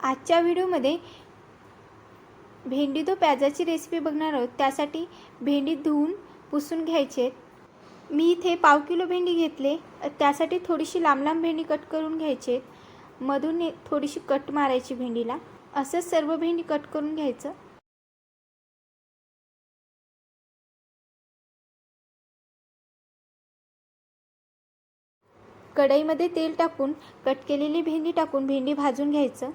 आजच्या व्हिडिओमध्ये भेंडी तो प्याजाची रेसिपी बघणार आहोत. त्यासाठी भेंडी धुवून पुसून घ्यायचे मी इथे पाव किलो भेंडी घेतले. त्यासाठी थोडीशी लांब लांब भेंडी कट करून घ्यायचे मधून थोडीशी कट मारायची भेंडीला. असंच सर्व भेंडी कट करून घ्यायचं. कढईमध्ये तेल टाकून कट केलेली भेंडी टाकून भेंडी भाजून घ्यायचं.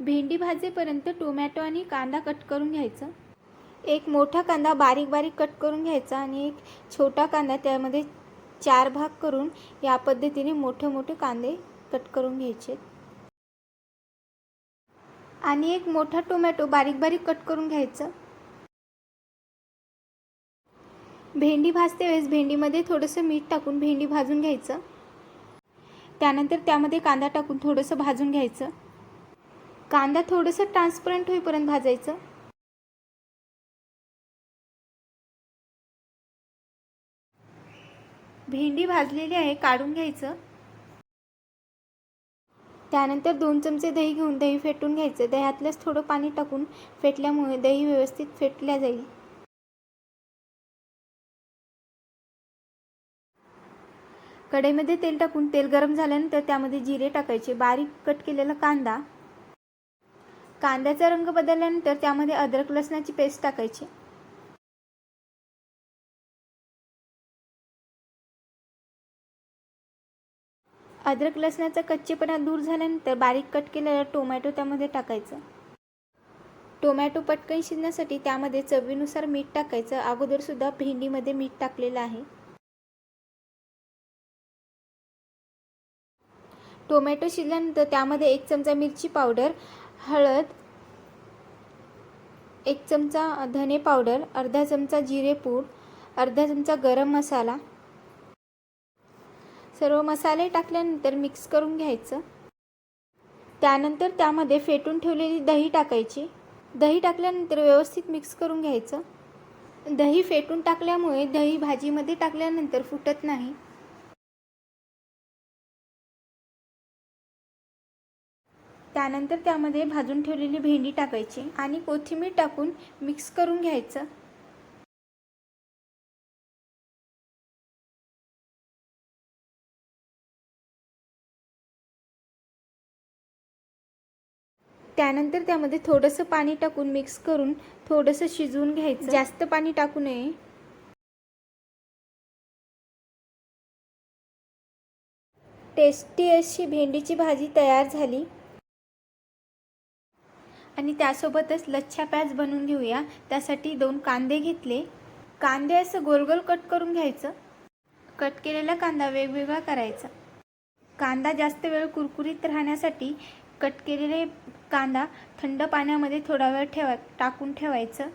भेंडी भाजेपर्यंत टोमॅटो आणि कांदा कट करून घ्यायचं. एक मोठा कांदा बारीक बारीक कट करून घ्यायचा आणि एक छोटा कांदा त्यामध्ये चार भाग करून या पद्धतीने मोठे मोठे कांदे कट करून घ्यायचे. आणि एक मोठा टोमॅटो बारीक बारीक कट करून घ्यायचं. भेंडी भाजते वेळेस भेंडीमध्ये थोडंसं मीठ टाकून भेंडी भाजून घ्यायचं. त्यानंतर त्यामध्ये कांदा टाकून थोडंसं भाजून घ्यायचं. कांदा थोडंसं ट्रान्सपरंट होईपर्यंत भाजायचं. भेंडी भाजलेली आहे काढून घ्यायचं. त्यानंतर दोन चमचे दही घेऊन दही फेटून घ्यायचं. दह्यातलंच थोडं पाणी टाकून फेटल्यामुळे दही व्यवस्थित फेटल्या जाईल. कढईमध्ये तेल टाकून तेल गरम झाल्यानंतर त्यामध्ये जिरे टाकायचे. बारीक कट केलेला कांदा. कांद्याचा रंग बदलल्यानंतर त्यामध्ये अद्रक लसणाची पेस्ट टाकायची. अद्रक लसणाचा कच्चेपणा दूर झाल्यानंतर बारीक कट केलेला टोमॅटो त्यामध्ये टाकायचं. टोमॅटो पटकन शिजण्यासाठी त्यामध्ये चवीनुसार मीठ टाकायचं. अगोदरसुद्धा भेंडीमध्ये मीठ टाकलेलं आहे. टोमॅटो शिजल्यानंतर त्यामध्ये एक चमचा मिरची पावडर हळद एक चमचा धने पावडर अर्धा चमचा जिरेपूड अर्धा चमचा गरम मसाला. सर्व मसाले टाकल्यानंतर मिक्स करून घ्यायचं. त्यानंतर त्यामध्ये फेटून ठेवलेली दही टाकायची. दही टाकल्यानंतर व्यवस्थित मिक्स करून घ्यायचं. दही फेटून टाकल्यामुळे दही भाजीमध्ये टाकल्यानंतर फुटत नाही. त्यानंतर त्यामध्ये भाजून ठेवलेली भेंडी टाकायची आणि कोथिंबीर टाकून मिक्स करून घ्यायचं. त्यानंतर त्यामध्ये थोडंसं पाणी टाकून मिक्स करून थोडंसं शिजवून घ्यायचं. जास्त पाणी टाकू नये. टेस्टी अशी भेंडीची भाजी तयार झाली. आणि त्यासोबतच लच्छा प्याज बनवून घेऊया. त्यासाठी दोन कांदे घेतले. कांदे असं गोलगोल कट करून घ्यायचं. कट केलेला कांदा वेगवेगळा करायचा. कांदा जास्त वेळ कुरकुरीत राहण्यासाठी कट केलेले कांदा थंड पाण्यामध्ये थोडा वेळ ठेवा टाकून ठेवायचं.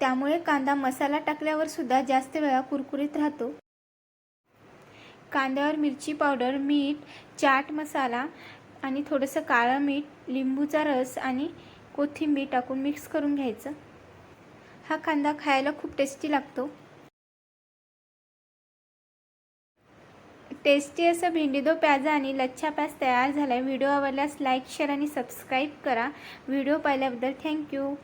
त्यामुळे कांदा मसाला टाकल्यावर सुद्धा जास्त वेळा कुरकुरीत राहतो. कांद्यावर मिरची पावडर मीठ चाट मसाला आणि थोडंसं काळं मीठ लिंबूचा रस आणि कोथिंबीर टाकून मिक्स करून घ्यायचं. हा कांदा खायला खूप टेस्टी लागतो. टेस्टी असं भेंडी दो प्याजा आणि लच्छा प्याज तयार झाला आहे व्हिडिओ आवडल्यास लाईक शेअर आणि सबस्क्राईब करा. व्हिडिओ पाहिल्याबद्दल थँक्यू.